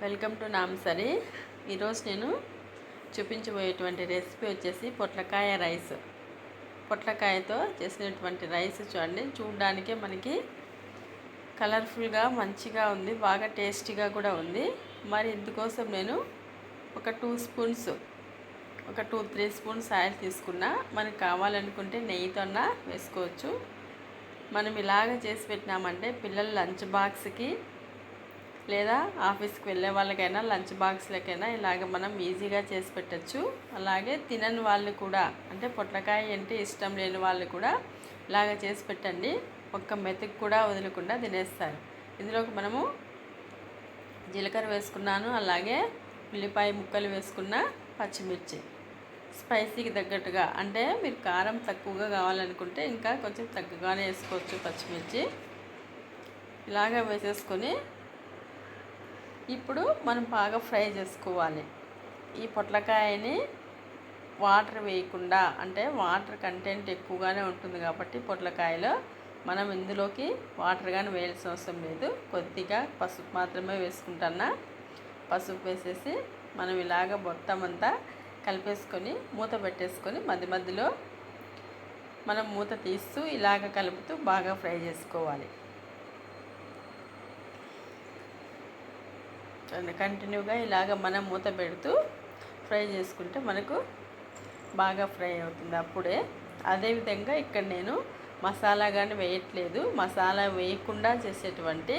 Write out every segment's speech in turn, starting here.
Welcome to నామ్సరీ ఈరోజు నేను చూపించబోయేటువంటి recipe వచ్చేసి పొట్లకాయ రైస్. పొట్లకాయతో చేసినటువంటి రైస్ చూడండి. చూడడానికే మనకి కలర్ఫుల్గా మంచిగా ఉంది బాగా టేస్టీగా కూడా ఉంది. మరి ఇందుకోసం నేను ఒక టూ స్పూన్స్ ఒక టూ త్రీ స్పూన్స్ ఆయిల్ తీసుకున్నా. మనకు కావాలనుకుంటే నెయ్యితోన్నా వేసుకోవచ్చు. మనం ఇలాగ చేసి పెట్టినామంటే పిల్లల లంచ్ బాక్స్కి లేదా ఆఫీస్కి వెళ్ళే వాళ్ళకైనా లంచ్ బాక్స్లకైనా ఇలాగ మనం ఈజీగా చేసి పెట్టచ్చు. అలాగే తినని వాళ్ళు కూడా అంటే పొట్లకాయ అంటే ఇష్టం లేని వాళ్ళు కూడా ఇలాగ చేసి పెట్టండి. ఒక్క మెతుకు కూడా వదలకుండా తినేస్తారు. ఇందులోకి మనము జీలకర్ర వేసుకున్నాను అలాగే ఉల్లిపాయ ముక్కలు వేసుకున్న పచ్చిమిర్చి. స్పైసీకి తగ్గట్టుగా అంటే మీరు కారం తక్కువగా కావాలనుకుంటే ఇంకా కొంచెం తక్కువగానే వేసుకోవచ్చు పచ్చిమిర్చి. ఇలాగ వేసేసుకొని ఇప్పుడు మనం బాగా ఫ్రై చేసుకోవాలి. ఈ పొట్లకాయని వాటర్ వేయకుండా అంటే వాటర్ కంటెంట్ ఎక్కువగానే ఉంటుంది కాబట్టి పొట్లకాయలో మనం ఇందులోకి వాటర్ కానీ వేయాల్సిన అవసరం లేదు. కొద్దిగా పసుపు మాత్రమే వేసుకుంటున్నా. పసుపు వేసేసి మనం ఇలాగ మొత్తం అంతా కలిపేసుకొని మూత పెట్టేసుకొని మధ్య మధ్యలో మనం మూత తీస్తూ ఇలాగ కలుపుతూ బాగా ఫ్రై చేసుకోవాలి. కంటిన్యూగా ఇలాగ మనం మూత పెడుతూ ఫ్రై చేసుకుంటే మనకు బాగా ఫ్రై అవుతుంది అప్పుడే. అదేవిధంగా ఇక్కడ నేను మసాలా కానీ వేయట్లేదు. మసాలా వేయకుండా చేసేటువంటి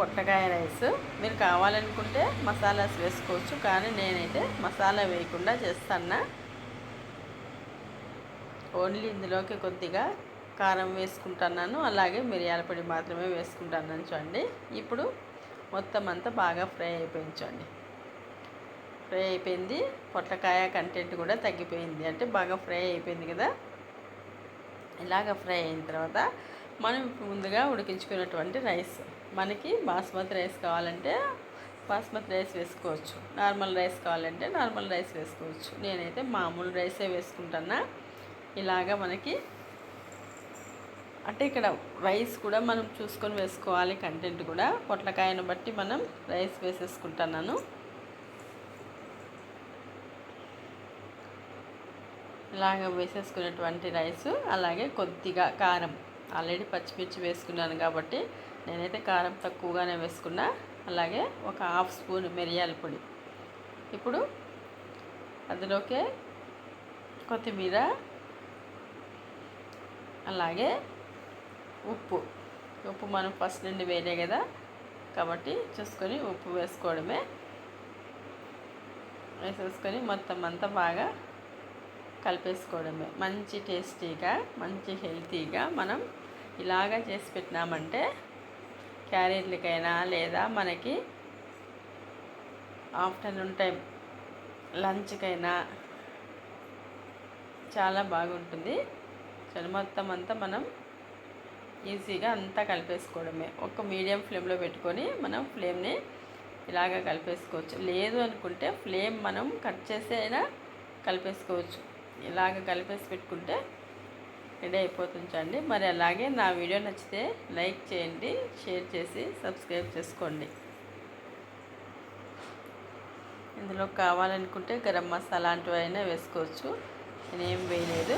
పొట్టకాయ రైస్. మీరు కావాలనుకుంటే మసాలాస్ వేసుకోవచ్చు. కానీ నేనైతే మసాలా వేయకుండా చేస్తాను ఓన్లీ ఇందులోకి కొద్దిగా కారం వేసుకుంటున్నాను. అలాగే మిరియాల పొడి మాత్రమే వేసుకుంటున్నాను చూడండి. ఇప్పుడు మొత్తం అంతా బాగా ఫ్రై అయిపోయించండి ఫ్రై అయిపోయింది. పొట్లకాయ కంటెంట్ కూడా తగ్గిపోయింది. అంటే బాగా ఫ్రై అయిపోయింది కదా. ఇలాగ ఫ్రై అయిన తర్వాత మనం ముందుగా ఉడికించుకున్నటువంటి రైస్. మనకి బాస్మతి రైస్ కావాలంటే బాస్మతి రైస్ వేసుకోవచ్చు. నార్మల్ రైస్ కావాలంటే నార్మల్ రైస్ వేసుకోవచ్చు. నేనైతే మామూలు రైసే వేసుకుంటున్నా. ఇలాగ మనకి అంటే ఇక్కడ రైస్ కూడా మనం చూసుకొని వేసుకోవాలి కంటెంట్ కూడా. పొట్లకాయను బట్టి మనం రైస్ వేసేసుకుంటున్నాను. ఇలాగ వేసేసుకునేటువంటి రైస్ అలాగే కొద్దిగా కారం. ఆల్రెడీ పచ్చిమిర్చి వేసుకున్నాను కాబట్టి నేనైతే కారం తక్కువగానే వేసుకున్నా. అలాగే ఒక హాఫ్ స్పూన్ మిరియాల పొడి. ఇప్పుడు అందులోకే కొత్తిమీర అలాగే ఉప్పు. ఉప్పు మనం ఫస్ట్ నుండి వేరే కదా. కాబట్టి చూసుకొని ఉప్పు వేసుకోవడమే. వేసేసుకొని మొత్తం అంతా బాగా కలిపేసుకోవడమే. మంచి టేస్టీగా మంచి హెల్తీగా మనం ఇలాగా చేసి పెట్టినామంటే క్యారెట్లకైనా లేదా మనకి ఆఫ్టర్నూన్ టైం లంచ్కైనా చాలా బాగుంటుంది. చలి మొత్తం అంతా మనం ఈజీగా అంతా కలిపేసుకోవడమే. ఒక మీడియం ఫ్లేమ్లో పెట్టుకొని మనం ఫ్లేమ్ని ఇలాగ కలిపేసుకోవచ్చు. లేదు అనుకుంటే ఫ్లేమ్ మనం కట్ చేసి అయినా కలిపేసుకోవచ్చు. ఇలాగ కలిపేసి పెట్టుకుంటే రెడీ అయిపోతుంచండి మరి అలాగే నా వీడియో నచ్చితే లైక్ చేయండి షేర్ చేసి సబ్స్క్రైబ్ చేసుకోండి. ఇందులో కావాలనుకుంటే గరం మసాలా వేసుకోవచ్చు. నేనేం వేయలేదు.